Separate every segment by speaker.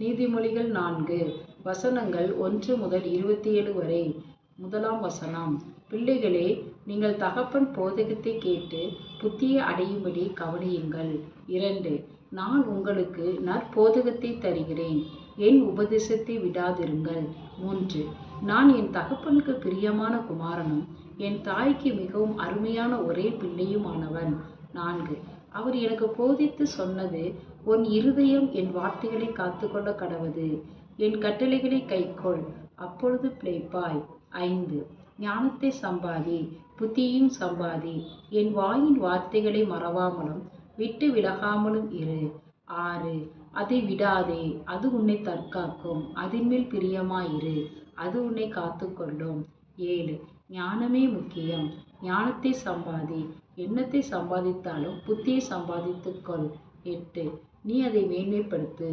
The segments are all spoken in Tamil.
Speaker 1: நீதிமொழிகள் நான்கு. வசனங்கள் ஒன்று முதல் இருபத்தி ஏழு வரை. முதலாம் வசனம். பிள்ளைகளே நீங்கள் தகப்பன் போதகத்தை கேட்டு புத்தியை அடையும்படி கவனியுங்கள். இரண்டு. நான் உங்களுக்கு நற்போதகத்தை தருகிறேன். என் உபதேசத்தை விடாதிருங்கள். மூன்று. நான் என் தகப்பனுக்கு பிரியமான குமாரனும் என் தாய்க்கு மிகவும் அருமையான ஒரே பிள்ளையுமானவன். நான்கு. அவர் எனக்கு போதித்து சொன்னது உன் இருதயம் என் வார்த்தைகளை காத்துக்கொள்ள கடவுது. என் கட்டளைகளை கைக்கொள். அப்பொழுது பிழைப்பாய். ஐந்து. ஞானத்தை சம்பாதி. புத்தியும் சம்பாதி. என் வாயின் வார்த்தைகளை மறவாமலும் விட்டு விலகாமலும் இரு. ஆறு. அதை விடாதே. அது உன்னை தற்காக்கும். அதின்மேல் பிரியமாயிரு அது உன்னை காத்துக்கொள்ளும். ஏழு. ஞானமே முக்கியம். ஞானத்தை சம்பாதி. எண்ணத்தை சம்பாதித்தாலும் புத்தியை சம்பாதித்துக்கொள். எட்டு நீ அதை மேன்மைப்படுத்து.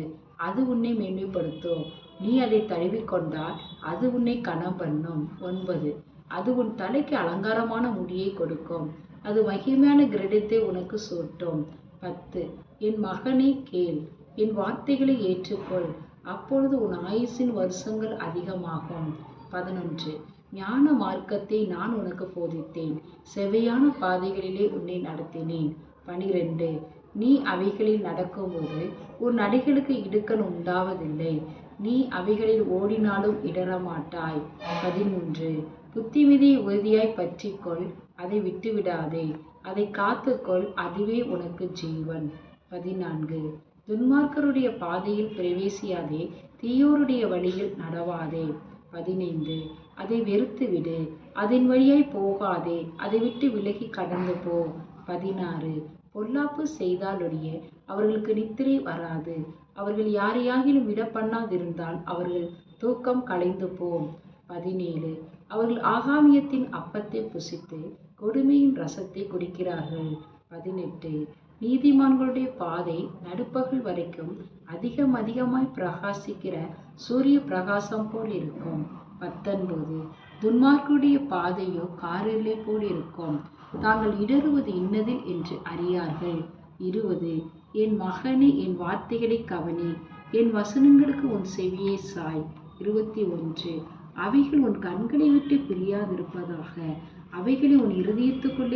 Speaker 1: அது உன்னை மேன்மைப்படுத்தும். நீ அதை தழுவிக்கொண்டால் அது உன்னை கனம் பண்ணும். ஒன்பது அது உன் தலைக்கு அலங்காரமான முடியை கொடுக்கும். அது மகிமையான கிரீடத்தை உனக்கு சூட்டும். பத்து என் மகனை கேள். என் வார்த்தைகளை ஏற்றுக்கொள். அப்பொழுது உன் ஆயுசின் வருஷங்கள் அதிகமாகும். பதினொன்று ஞான மார்க்கத்தை நான் உனக்கு போதித்தேன். செவையான பாதைகளிலே உன்னை நடத்தினேன். பனிரெண்டு. நீ அவைகளில் நடக்கும்போது உன் அடிகளுக்கு இடுக்கல் உண்டாவதில்லை. நீ அவைகளில் ஓடினாலும் இடரமாட்டாய் பதிமூன்று. புத்திமிதியை உறுதியாய் பற்றிக்கொள். அதை விட்டுவிடாதே. அதை காத்துக்கொள். அதுவே உனக்கு ஜீவன். பதினான்கு. துன்மார்க்கருடைய பாதையில் பிரவேசியாதே. தீயோருடைய வழியில் நடவாதே. பதினைந்து. அதை வெறுத்து விடு. அதன் வழியாய் போகாதே. அதை விட்டு விலகி கடந்து போ. பதினாறு. பொல்லாப்பு செய்தாலொழிய அவர்களுக்கு நித்திரை வராது. அவர்கள் யாரையாகிலும் விட பண்ணாதிருந்தால் அவர்கள் தூக்கம் கலைந்து போம். பதினேழு. அவர்கள் ஆகாமியத்தின் அப்பத்தை புசித்து கொடுமையின் ரசத்தை குடிக்கிறார்கள். பதினெட்டு. நீதிமான்களுடைய பாதை நடுப்பகல் வரைக்கும் அதிகம் அதிகமாய் பிரகாசிக்கிற சூரிய பிரகாசம் போல் இருக்கும். பத்தொன்பது. துன்மார்க்குடைய பாதையோ காரிலே போல் இருக்கும். தாங்கள் இடறுவது இன்னதில் என்று அறியார்கள். இருபது. என் மகனே என் வார்த்தைகளை கவனி. என் வசனங்களுக்கு உன் செவியை சாய். இருபத்தி ஒன்று. அவைகள் உன் கண்களை விட்டு பிரியாதிருப்பதாக. அவைகளை உன்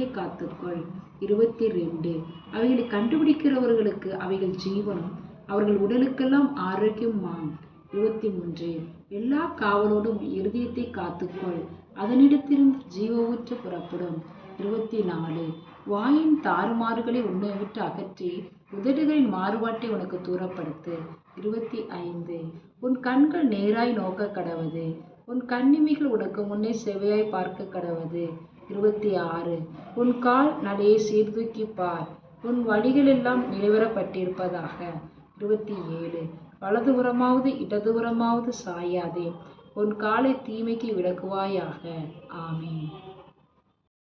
Speaker 1: இருதயத்துக்குள்ளே காத்துக்கொள். இருபத்தி ரெண்டு. அவைகளை கண்டுபிடிக்கிறவர்களுக்கு அவைகள் ஜீவனும் அவர்கள் உடலுக்கெல்லாம் ஆரோக்கியமாம். இருபத்தி மூன்று. எல்லா காவலோடும் இருதயத்தை காத்துக்கொள். அதனிடத்திலிருந்து ஜீவ ஊற்று புறப்படும். இருபத்தி நாலு. வாயின் தாறுமாறுகளை உன்னை விட்டு அகற்றி உதடுகளின் மாறுபாட்டை உனக்கு தூரப்படுத்து. இருபத்தி ஐந்து. உன் கண்கள் நேராய் நோக்க கடவது. உன் கண்ணிமைகள் உனக்கு முன்னே செவையாய் பார்க்க கடவது. இருபத்தி ஆறு. உன் கால் நடையை சீர்தூக்கி பார். உன் வழிகளெல்லாம் நிலைவரப்பட்டிருப்பதாக. இருபத்தி ஏழு. வலதுபுறமாவது இடதுபுறமாவது சாயாதே. உன் காலை தீமைக்கு விலக்குவாயாக. ஆமீன்.